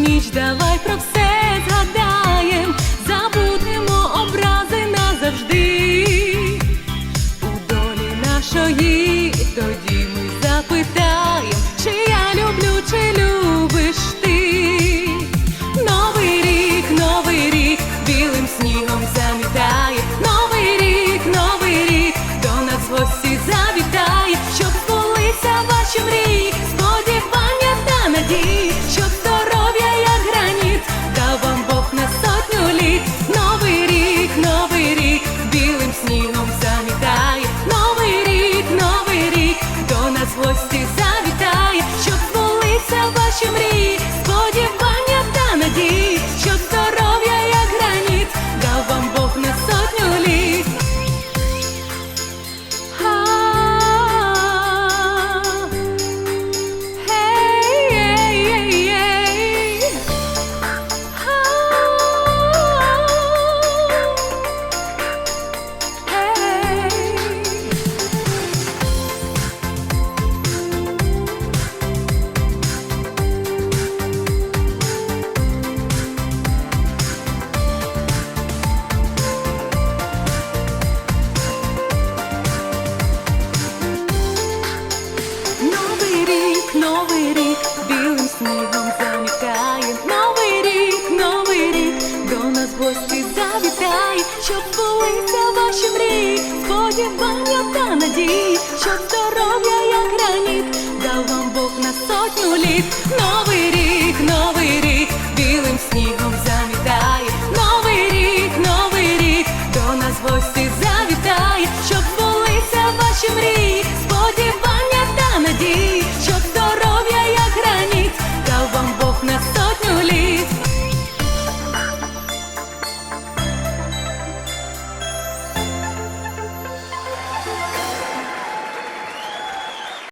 ніч, давай про все. Гості завітає, щоб збулися ваші мрії, сподівання та надії, новий рік, білим снігом замікає. Новий рік, новий рік, до нас гості завітає, щоб збулися ваші мрії, сподівання та надії, щоб здоров'я, як граніт, дав вам Бог на сотню літ. Новий